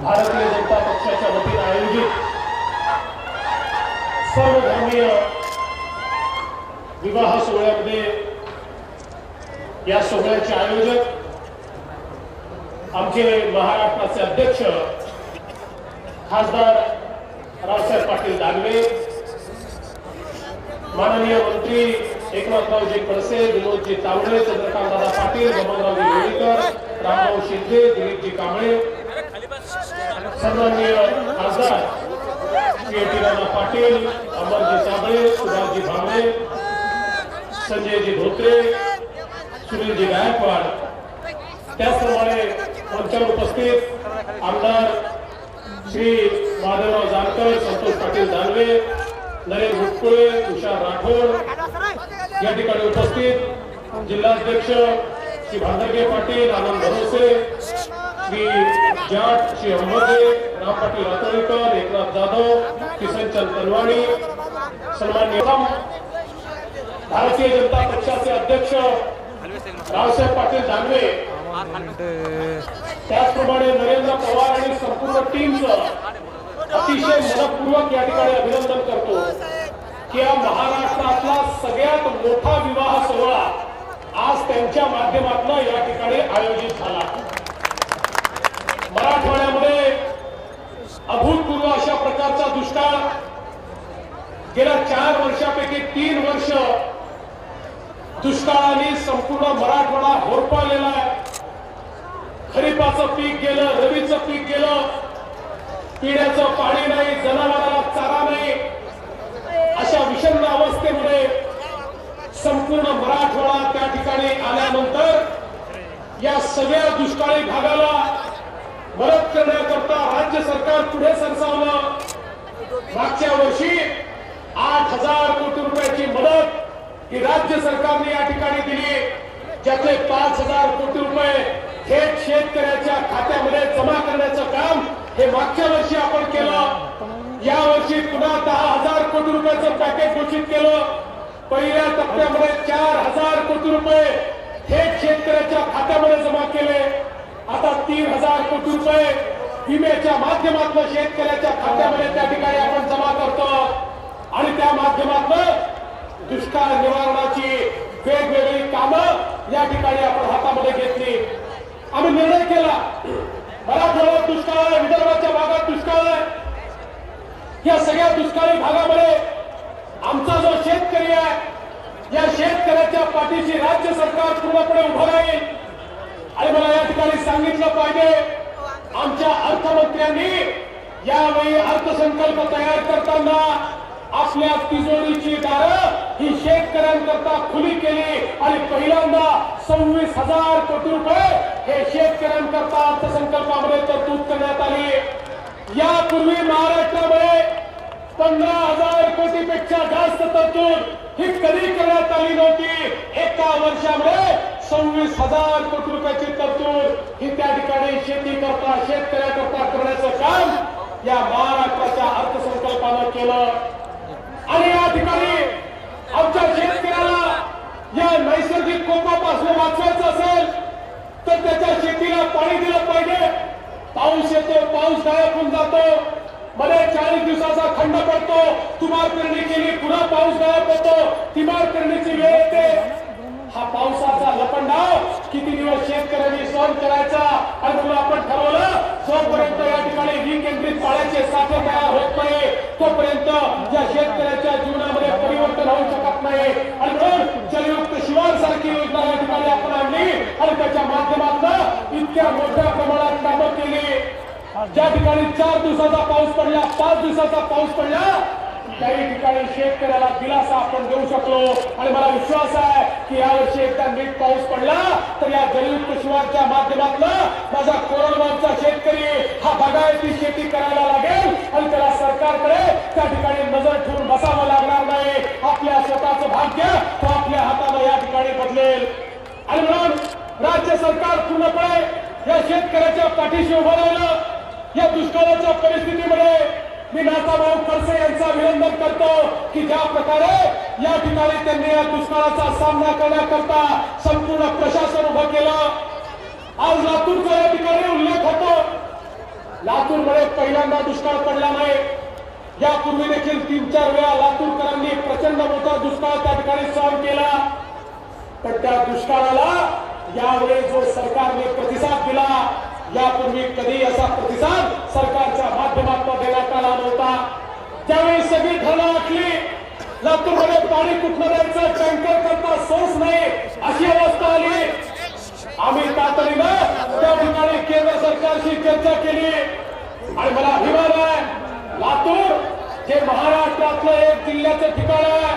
भारतीय जनता पक्षाच्या वतीने आयोजित सर्वधर्मीय विवाह सोहळ्यामध्ये या सोहळ्याचे आयोजक आमचे महाराष्ट्राचे अध्यक्ष खासदार रावसाहेब पाटील दानवे माननीय मंत्री एकनाथरावजी खडसे विनोदजी तावडे चंद्रकांतदादा पाटील बबनरावजी लोणीकर रामभाऊ शिंदे दिलीपजी कांबळे सन्माननीय खासदार के टी राणा पाटील अमरजी साबळे सुभाषजी भांबळे संजयजी धोत्रे सुनीलजी गायकवाड त्याचप्रमाणे मंचावर उपस्थित आमदार श्री माधवराव जानकर संतोष पाटील दानवे नरेंद्र भुटकुळे तुषार राठोड या ठिकाणी उपस्थित जिल्हाध्यक्ष श्री भांदरगे पाटील आनंद भरोसे जाट अंबोजे अहमदे राम पाटील रातोळीकर एकनाथ जाधव किशनचंद तलवाणी सन्मान्य भारतीय जनता पक्षाचे अध्यक्ष रावसाहेब पाटील दानवे. त्याचप्रमाणे नरेंद्र पवार आणि संपूर्ण टीमचं अतिशय मनपूर्वक या ठिकाणी अभिनंदन करतो की या महाराष्ट्रातला सगळ्यात मोठा विवाह सोहळा आज त्यांच्या माध्यमातून या ठिकाणी आयोजित झाला मराठवाड्यामध्ये अभूतपूर्व अशा प्रकारचा दुष्काळ गेल्या चार वर्षापैकी तीन वर्ष दुष्काळाने संपूर्ण मराठवाडा होरपाळलेला आहे. खरीपाचं पीक गेलं रवीचं पीक गेलं. पिण्याचं पाणी नाही जनावराला चारा नाही. अशा विषम अवस्थेमध्ये संपूर्ण मराठवाडा त्या ठिकाणी आल्यानंतर या सगळ्या दुष्काळी भागाला मदत करण्याकरता राज्य सरकार पुढे सरसावलं. मागच्या वर्षी आठ हजार कोटी रुपयाची मदत ही राज्य सरकारने या ठिकाणी दिली ज्याचे पाच हजार कोटी रुपये थेट शेतकऱ्याच्या खात्यामध्ये जमा करण्याचं काम हे मागच्या वर्षी आपण केलं. या वर्षी पुन्हा दहा हजार कोटी रुपयाचं पॅकेज घोषित केलं. पहिल्या टप्प्यामध्ये चार हजार कोटी रुपये थेट शेतकऱ्याच्या खात्यामध्ये जमा केले. आता तीन हजार कोटी रुपये विम्याच्या माध्यमातून शेतकऱ्याच्या खात्यामध्ये त्या ठिकाणी आपण जमा करतो. आणि त्या माध्यमातून दुष्काळ निवारणाची वेगवेगळी कामं या ठिकाणी आपण हातामध्ये घेतली. आम्ही निर्णय केला. मराठवाड्यात दुष्काळ आहे विदर्भाच्या भागात दुष्काळ आहे. या सगळ्या दुष्काळी भागामध्ये आमचा जो शेतकरी आहे या शेतकऱ्याच्या पाठीशी राज्य सरकार पूर्णपणे उभं राहील. आणि मला या ठिकाणी सांगितलं पाहिजे आमच्या अर्थमंत्र्यांनी यावेळी अर्थसंकल्प तयार करताना आपल्या तिजोरीची दार ही शेतकऱ्यांकरता खुली केली आणि पहिल्यांदा सव्वीस हजार कोटी रुपये हे शेतकऱ्यांकरता अर्थसंकल्पामध्ये तरतूद करण्यात आली. यापूर्वी महाराष्ट्रामध्ये पंधरा हजार कोटीपेक्षा जास्त तरतूद ही कधी करण्यात आली नव्हती? एका वर्षामध्ये सव्वीस हजार कोटी रुपयाची तरतूद ही त्या ठिकाणी शेती करता शेतकऱ्याकरता करण्याचं काम या महाराष्ट्राच्या अर्थसंकल्पानं केलं. आणि या ठिकाणी आमच्या शेतकऱ्याला या नैसर्गिक कोपापासून वाचवायचं असेल तर त्याच्या शेतीला पाणी दिलं पाहिजे. पाऊस येतो पाऊस गायब होऊन जातो. मध्ये चाळीस दिवसाचा खंड पडतो. तुमार पेरणी केली पुन्हा पाऊस गायब होतो. तिमार पेरणीची वेळ येते. हा पावसाचा लपंडाव. किती दिवस शेतकऱ्यांनी सहन करायचा? आणि तुला आपण ठरवलं जोपर्यंत या ठिकाणी विकेंद्रित पाण्याचे साठे तयार होत नाही तोपर्यंत ज्या शेतकऱ्याच्या जीवनामध्ये परिवर्तन होऊ शकत नाही. आणि म्हणून जलयुक्त शिवार सारखी योजना या ठिकाणी आपण आणली आणि त्याच्या माध्यमातून इतक्या मोठ्या प्रमाणात कामं केली. ज्या ठिकाणी चार दिवसाचा पाऊस पडला पाच दिवसाचा पाऊस पडला काही ठिकाणी शेतकऱ्याला दिलासा आपण देऊ शकलो. आणि मला विश्वास आहे की यावर्षी एकदा नीट पाऊस पडला तर या जलयुक्त शिवारच्या माध्यमातून माझा कोरडवाचा शेतकरी हा बागायती शेती करायला लागेल. आणि त्याला सरकारकडे त्या ठिकाणी नजर ठेवून बसावं लागणार नाही. आपल्या स्वतःचं भाग्य तो आपल्या हाताला या ठिकाणी बदलेल. आणि म्हणून राज्य सरकार पूर्णपणे या शेतकऱ्याच्या पाठीशी उभं राहिलं. या दुष्काळाच्या परिस्थितीमध्ये मी नाथाभाऊ खडसे यांचं अभिनंदन करतो की ज्या प्रकारे या ठिकाणी त्यांनी या दुष्काळाचा सामना करण्याकरता संपूर्ण प्रशासन उभं केलं. आज लातूरचा या ठिकाणी उल्लेख होतो. लातूरमध्ये पहिल्यांदा दुष्काळ पडला नाही. यापूर्वी देखील तीन चार वेळा लातूरकरांनी प्रचंड मोठा दुष्काळ त्या ठिकाणी सहन केला. पण त्या दुष्काळाला यावेळी जो सरकारने प्रतिसाद दिला यापूर्वी कधी असा प्रतिसाद सरकारच्या माध्यमातून देण्यात आला नव्हता. त्यावेळी सगळी धरणं आखली लातूरमध्ये पाणी कुठलं द्यायचं? टँकर करता सोर्स नाही. अशी अवस्था आली. आम्ही तातडीनं त्या ठिकाणी केंद्र सरकारशी चर्चा केली. आणि मला अभिमान आहे लातूर हे महाराष्ट्रातलं एक जिल्ह्याचं ठिकाण आहे.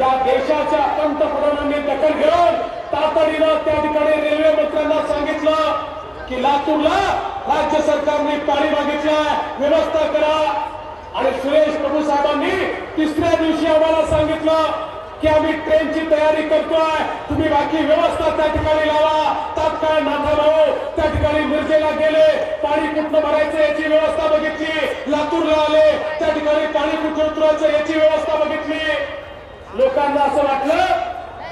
या देशाच्या पंतप्रधानांनी दखल घेऊन तातडीनं त्या ठिकाणी रेल्वे मंत्र्यांना सांगितलं. की लातूरला राज्य सरकारने पाणी मागितलं व्यवस्था करा. आणि सुरेश प्रभू साहेबांनी तिसऱ्या दिवशी आम्हाला सांगितलं की आम्ही ट्रेनची तयारी करतोय. तुम्ही बाकी व्यवस्था त्या ठिकाणी लावा. तात्काळ नाथा भाऊ त्या ठिकाणी मिरजेला गेले. पाणी कुठनं भरायचं याची व्यवस्था बघितली. लातूरला आले. त्या ठिकाणी पाणी कुठं उतरवायचं याची व्यवस्था बघितली. लोकांना असं वाटलं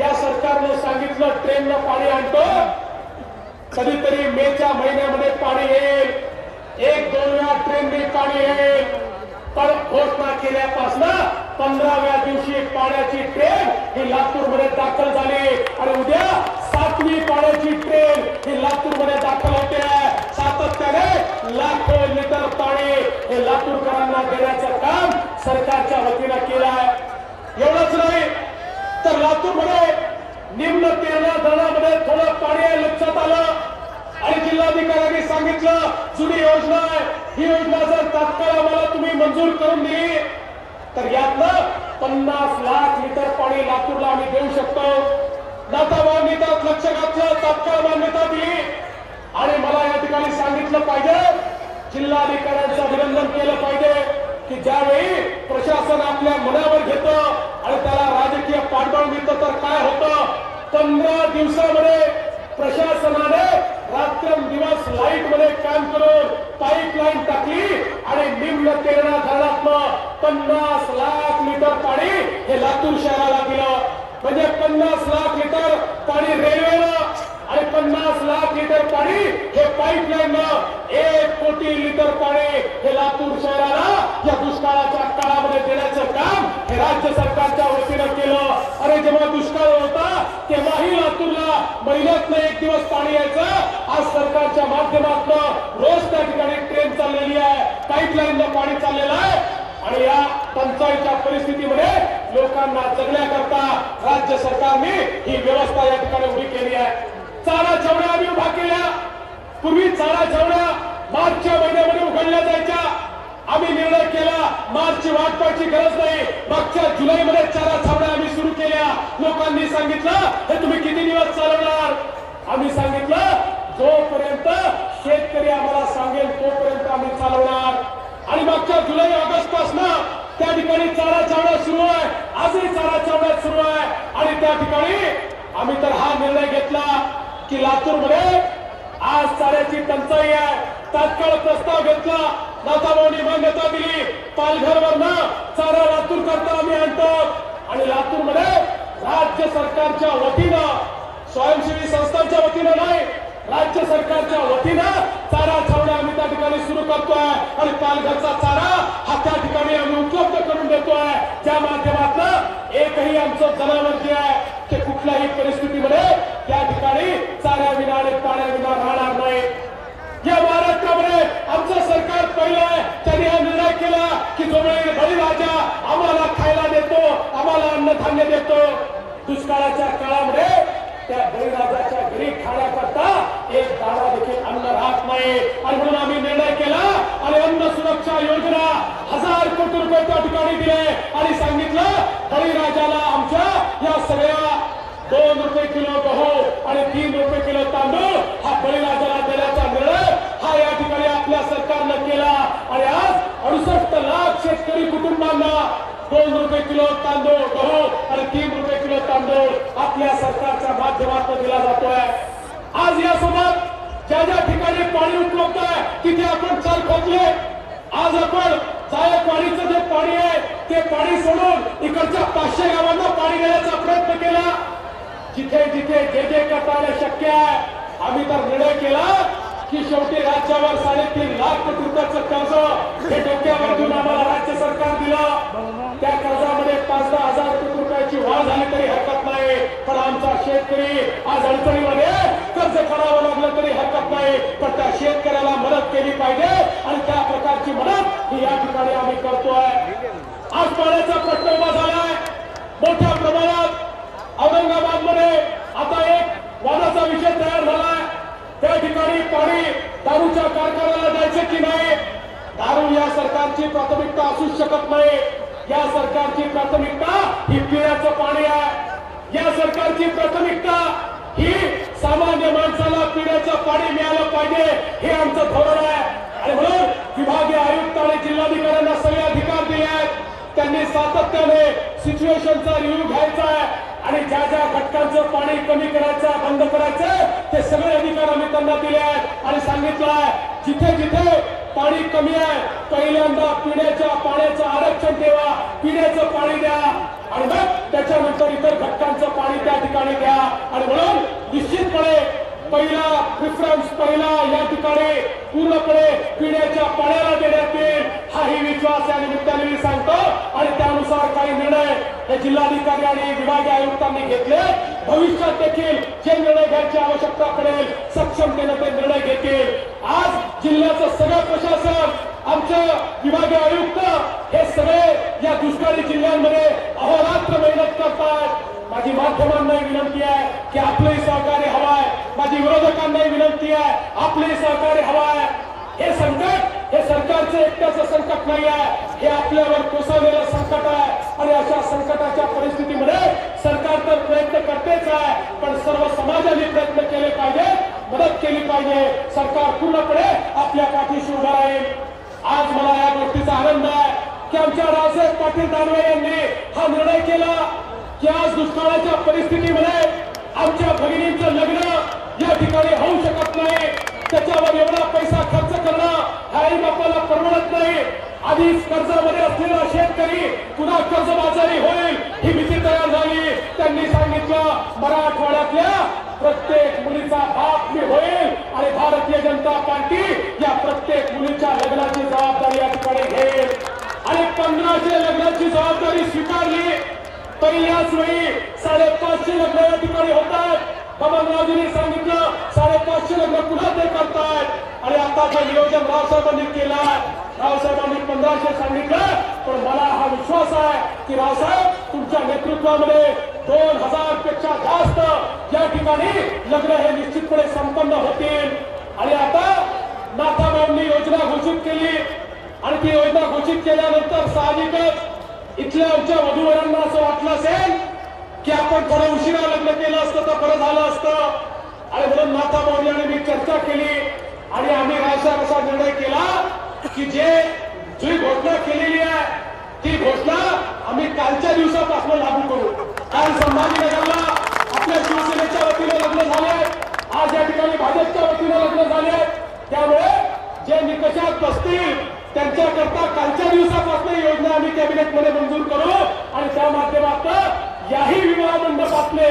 या सरकारनं सांगितलं ट्रेननं पाणी आणतो कधीतरी मेच्या महिन्यामध्ये पाणी येईल. एक दोन वेळा ट्रेनने पाणी येईल. पण घोषणा केल्यापासून पंधराव्या दिवशी पाण्याची ट्रेन ही लातूरमध्ये दाखल झाली. आणि उद्या सातवी पाण्याची ट्रेन ही लातूरमध्ये दाखल होते. सातत्याने लाखो लिटर पाणी हे लातूरकरांना देण्याचं काम सरकारच्या वतीनं केलं आहे एवढंच नाही तर लातूरमध्ये निम्न तेरणा धरणामध्ये थोडं पाणी आहे लक्षात आलं. आणि जिल्हाधिकाऱ्यांनी सांगितलं जुनी योजना आहे. ही योजना जर तात्काळ आम्हाला तुम्ही मंजूर करून दिली तर यातलं पन्नास लाख लिटर पाणी लातूरला आम्ही देऊ शकतो. दाता मान्यतात लक्ष घातलं तात्काळ मान्यता दिली. आणि मला या ठिकाणी सांगितलं पाहिजे जिल्हाधिकाऱ्यांचं अभिनंदन केलं पाहिजे. की ज्यावेळी प्रशासन आपल्या मनावर घेतं आणि त्याला राजकीय पाठबळ मिळतं तर काय होतं? पंधरा दिवसामध्ये प्रशासनाने रात्रंदिवस लाइटमध्ये काम करून पाईपलाईन टाकली आणि निम्न तेरणा धरणातलं पन्नास लाख लिटर पाणी हे लातूर शहराला दिलं म्हणजे पन्नास लाख लिटर पाणी पन्नास लाख लिटर पाणी हे पाईपलाईन एक कोटी लिटर पाणी हे लातूर शहराला या दुष्काळाच्या काळामध्ये देण्याचं काम हे राज्य सरकारच्या वतीनं केलं. अरे जेव्हा दुष्काळ होता तेव्हाही लातूरला महिन्यातनं एक दिवस पाणी यायचं. आज सरकारच्या माध्यमातून रोज त्या ठिकाणी ट्रेन चाललेली आहे पाईपलाईन पाणी चाललेलं आहे. आणि या टंचाईच्या परिस्थितीमध्ये लोकांना जगण्याकरता राज्य सरकारने ही व्यवस्था या ठिकाणी उभी केली आहे. चारा छावण्या आम्ही उभा केल्या. पूर्वी चारा छावण्या मार्चच्या महिन्यामध्ये उघडल्या जायच्या. आम्ही निर्णय केला मार्चची वाट पाहायची गरज नाही. मागच्या जुलैमध्ये चारा छावण्या आम्ही सुरू केल्या. लोकांनी सांगितलं हे तुम्ही किती दिवस चालवणार? आम्ही सांगितलं जोपर्यंत शेतकरी आम्हाला सांगेल तोपर्यंत आम्ही चालवणार. आणि मागच्या जुलै ऑगस्टपासून त्या ठिकाणी चारा छावण्या सुरू आहे. आजही चारा चावण्यात सुरू आहे. आणि त्या ठिकाणी आम्ही तर हा निर्णय घेतला. की लातूरमध्ये आज चाऱ्याची टंचाई आहे. तात्काळ प्रस्ताव घेतला. नाथाभाऊनी मान्यता दिली पालघरवरनं चारा लातूर करता आम्ही आणतो. आणि लातूरमध्ये राज्य सरकारच्या वतीनं स्वयंसेवी संस्थांच्या वतीनं नाही राज्य सरकारच्या वतीनं चारा छावण्या आम्ही त्या ठिकाणी सुरू करतोय आणि पालघरचा चारा हा त्या ठिकाणी आम्ही उपलब्ध करून देतोय. ज्या माध्यमातून एकही आमचं जनावर जे आहे ते कुठल्याही परिस्थितीमध्ये त्या ठिकाणी चाऱ्याविना आणि पाण्याविना राहणार नाही. या महाराष्ट्रामध्ये आमचं सरकार पहिलं आहे. त्यांनी हा निर्णय केला की जो बळीराजा आम्हाला खायला देतो आम्हाला अन्नधान्य देतो. दुष्काळाच्या काळामध्ये त्या बळीराजाच्या घरी खाण्याकरता एक दाणा देखील अन्न राहत नाही आणि म्हणून आम्ही निर्णय केला आणि अन्न सुरक्षा योजना हजार कोटी रुपये त्या ठिकाणी दिले आणि सांगितलं बळीराजाला आमच्या या सगळ्या दोन रुपये किलो गहू आणि तीन रुपये किलो तांदूळ हा बळीराजाला देण्याचा निर्णय हा या ठिकाणी आपल्या सरकारनं केला. आणि आज अडुसष्ट लाख शेतकरी कुटुंबांना दोन रुपये किलो तांदूळ गहू आणि तीन रुपये किलो तांदूळ आपल्या सरकारच्या माध्यमातून दिला जातोय. आज यासोबत ज्या ज्या ठिकाणी पाणी उपलब्ध आहे तिथे आपण चाल खोदले. आज आपण जायकवाडीचं जे पाणी आहे ते पाणी सोडून इकडच्या पाचशे गावांना पाणी देण्याचा प्रयत्न केला. जिथे जिथे जे जे करता शक्य आहे आम्ही तर निर्णय केला की शेवटी राज्यावर साडेतीन लाख कोटी रुपयाचं हे डोक्यावर घेऊन आम्हाला राज्य सरकार दिलं. त्या कर्जामध्ये पाच दहा हजार कोटी रुपयाची वाढ झाली तरी हरकत नाही. पण आमचा शेतकरी आज अडचणीमध्ये कर्ज करावं लागलं तरी नाही पण त्या शेतकऱ्याला मदत केली पाहिजे आणि त्या प्रकारची मदत ही या ठिकाणी आम्ही करतोय. आज पाण्याचा प्रश्न उभा झालाय. मोठ्या प्रमाणात औरंगाबादमध्ये आता एक वादाचा विषय तयार झालाय. त्या ठिकाणी पाणी दारूच्या कारखान्याला द्यायचे की नाही? दारू या सरकारची प्राथमिकता असूच शकत नाही. या सरकारची प्राथमिकता ही पिण्याचं पाणी आहे. या सरकारची प्राथमिकता पिण्याचं पाणी मिळालं पाहिजे हे आमचं धोरण आहे. आणि म्हणून विभागीय आयुक्त आणि जिल्हाधिकाऱ्यांना सगळे अधिकार दिले आहेत. त्यांनी सातत्याने सिच्युएशनचा रिव्ह्यू घ्यायचा आहे. आणि ज्या ज्या घटकांचं पाणी कमी करायचं बंद करायचं ते सगळे अधिकार आम्ही त्यांना दिले आहेत. आणि सांगितलं आहे जिथे जिथे पाणी कमी आहे पहिल्यांदा पिण्याच्या पाण्याचं आरक्षण ठेवा पिण्याचं पाणी द्या. आणि मग त्याच्यानंतर इतर घटकांचं पाणी त्या ठिकाणी द्या. आणि म्हणून पहिला प्रिफरन्स पहिला या ठिकाणी पूर्णपणे पिण्याच्या पाण्याला देण्यात येईल हाही विश्वास या निमित्ताने मी सांगतो. आणि त्यानुसार काही निर्णय हे जिल्हाधिकारी आणि विभागीय आयुक्तांनी घेतले. भविष्यात देखील जे निर्णय घ्यायची आवश्यकता पडेल सक्षमतेने ते निर्णय घेतील. आज जिल्ह्याचं सगळं प्रशासन आमचे विभागीय आयुक्त हे सगळे या दुष्काळी जिल्ह्यांमध्ये अहोरात्र मेहनत करतात माझी माध्यमांनाही विनंती आहे की आपलंही सहकार्य हवाय माझी विरोधकांनाही विनंती आहे आपले सहकार्य हवाय हे संकट हे सरकारचं एकट्याचं संकट नाही आहे. हे आपल्यावर कोसळलेलं संकट आहे. आणि अशा संकटाच्या परिस्थितीमध्ये सरकार तर प्रयत्न करतेच आहे पण सर्व समाजाने प्रयत्न केले पाहिजे मदत केली पाहिजे. सरकार पूर्णपणे आपल्या पाठीशी उभं राहील. आज मला या गोष्टीचा आनंद आहे की आमच्या रावसाहेब पाटील दानवे यांनी हा निर्णय केला की आज दुष्काळाच्या परिस्थितीमध्ये आमच्या भगिनींचं लग्न या ठिकाणी होऊ शकत नाही. त्याच्यावर एवढा पैसा खर्च करणं आई बापाला परवडत नाही. आधीच कर्जामध्ये असलेला शेतकरी पुन्हा कर्जबाजारी होईल ही भीती तयार झाली. त्यांनी सांगितलं मराठवाड्यातल्या प्रत्येक मुलीचा बाप मी होईल आणि भारतीय जनता पार्टी या प्रत्येक मुलीच्या लग्नाची जबाबदारी या ठिकाणी घेईल. आणि पंधराशे लग्नाची जबाबदारी स्वीकारली. पहिल्याच वेळी साडेपाचशे लग्न या ठिकाणी होतात. बबनरावजींनी सांगितलं साडेपाचशे लग्न पुन्हा ते करतायत आणि आताचं नियोजन रावसाहेबांनी केलं रावसाहेबांनी पंधराशे सांगितलं पण मला हा विश्वास आहे की रावसाहेब तुमच्या नेतृत्वामध्ये दोन हजारपेक्षा जास्त या ठिकाणी लग्न हे निश्चितपणे संपन्न होतील. आणि आता नाथाबाईंनी योजना घोषित केली. आणि ती योजना घोषित केल्यानंतर साहजिकच इथल्या आमच्या वधूवरांना असं वाटलं असेल की आपण थोडं उशिरा लग्न केलं असतं तर बरं झालं असतं. आणि म्हणून माता माऊली आणि मी चर्चा केली आणि आम्ही राजसाहेब असा निर्णय केला की जे जी घोषणा केलेली आहे ती घोषणा आम्ही कालच्या दिवसापासून लागू करू. काल संभाजीनगरला आपल्या शिवसेनेच्या वतीने लग्न झाले आज या ठिकाणी भाजपच्या वतीने लग्न झाले त्यामुळे जे निकषात बसतील त्यांच्याकरता कालच्या दिवसापासून योजना आम्ही कॅबिनेटमध्ये मंजूर करू आणि त्या माध्यमातून याही विवाह मंडपातले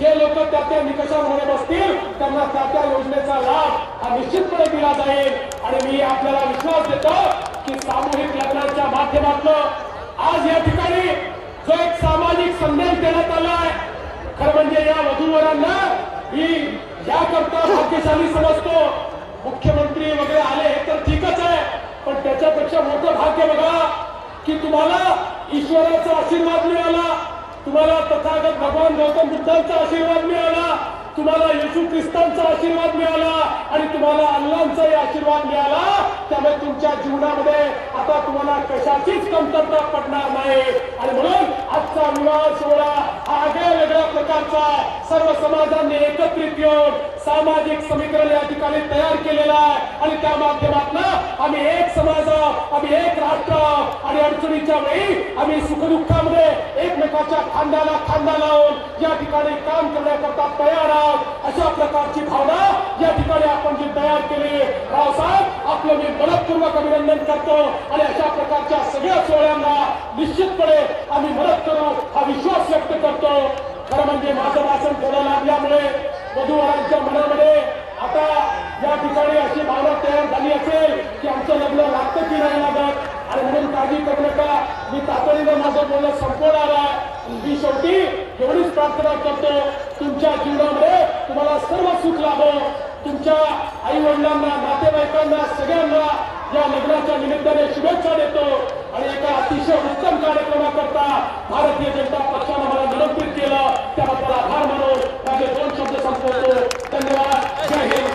जे लोक त्या त्या निकषांमध्ये बसतील त्यांना त्या त्या योजनेचा लाभ हा निश्चितपणे दिला जाईल. आणि मी आपल्याला विश्वास देतो की सामूहिक लग्नाच्या माध्यमातून आज या ठिकाणी जो एक सामाजिक संदेश देण्यात आला आहे खरं म्हणजे या वधूवरांना मी याकरता भाग्यशाली समजतो. मुख्यमंत्री वगैरे आले हे तर ठीकच आहे पण त्याच्यापेक्षा मोठं भाग्य बघा की तुम्हाला ईश्वराचा आशीर्वाद मिळाला. तुम्हाला तथागत भगवान गौतम बुद्धांचा आशीर्वाद मिळाला तुम्हाला येशू ख्रिस्तांचा आशीर्वाद मिळाला आणि तुम्हाला अल्लांचाही आशीर्वाद मिळाला त्यामुळे तुमच्या जीवनामध्ये आता तुम्हाला कशाचीच कमतरता पडणार नाही. आणि म्हणून आजचा विवाह सोहळा हा आगळ्या वेगळ्या प्रकारचा सर्व समाजांनी एकत्रित येऊन सामाजिक समीकरण या ठिकाणी तयार केलेला आहे. आणि त्या माध्यमातून आम्ही एक समाज आम्ही एक आणि अडचणीच्या वेळी आम्ही सुखदुःखामध्ये एकमेकाच्या खांद्याला खांदा लावून या ठिकाणी काम करण्याकरता तयार आहोत. अशा प्रकारची भावना या ठिकाणी आपण जी तयार केली रावसाहेब आपलं मी मनपूर्वक अभिनंदन करतो आणि अशा प्रकारच्या सगळ्या सोहळ्यांना निश्चितपणे आम्ही मदत करू. हा विश्वास व्यक्त करतो. खरं म्हणजे माझं भाषण थोडं लागल्यामुळे वधूवरांच्या मनामध्ये आता या ठिकाणी अशी भावना तयार झाली असेल. मी तातडीनं माझं बोलणं संपवणार आहे. मी शेवटी एवढीच प्रार्थना करतो. तुमच्या जीवनामध्ये तुम्हाला सर्व सुख लाभ. तुमच्या आई वडिलांना नातेवाईकांना सगळ्यांना या लग्नाच्या निमित्ताने शुभेच्छा देतो. आणि एका अतिशय उत्तम कार्यक्रमाकरता भारतीय जनता पक्षानं मला निलंबित केलं. त्याबद्दल आभार मानून माझे दोन शब्द संपवतो. धन्यवाद. जय हिंद.